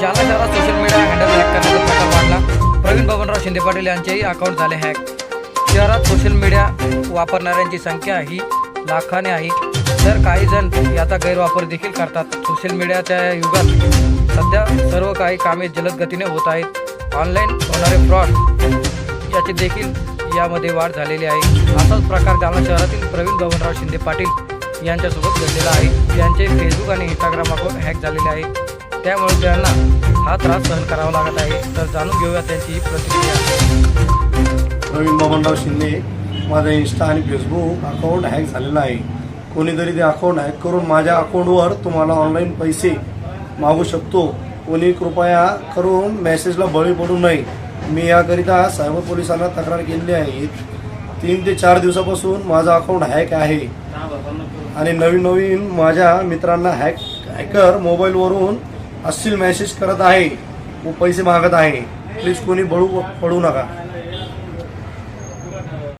जालना शहरात social media handle hack करण्याचा प्रकार वाढला. प्रवीण बबनराव शिंदे पाटील यांचेही अकाउंट झाले हॅक शहरात सोशल मीडिया वापरणाऱ्यांची संख्या ही लाखाने आहे. तर काही जण याचा गैरवापर देखील करतात. सोशल मीडियाच्या या युगात सध्या सर्व काही कामे जलद गतीने होत आहेत. ऑनलाईन होणारे फ्रॉड याची देखील यामध्ये वाढ झालेली आहे. असाच प्रकार जालना शहरातील प्रवीण बबनराव शिंदे पाटील यांच्यासोबत घडलेला आहे. यांचे फेसबुक आणि इंस्टाग्राम अकाउंट हॅक झालेले आहे. त्यामुळे त्यांना हा त्रास सहन करावा लागत आहे तर जाणून घेऊया त्यांची ही प्रतिक्रिया. प्रवीण बाबनराव शिंदे माझा इन्स्टा आणि फेसबुक अकाउंट हॅक झालेला आहे. कोणीतरी ते अकाउंट हॅक करून माझ्या अकाउंटवर तुम्हाला ऑनलाईन पैसे मागू शकतो. कोणी कृपया करून मेसेजला बळी पडू नये. मी याकरिता सायबर पोलिसांना तक्रार केलेली आहे. तीन ते चार दिवसापासून माझं अकाउंट हॅक आहे. आणि नवीन नवीन माझ्या मित्रांना हॅक हॅकर मोबाईलवरून अस्सील मेसेज करत आहे. व पैसे मागत आहे. प्लीज कोणी बळू पडू नका.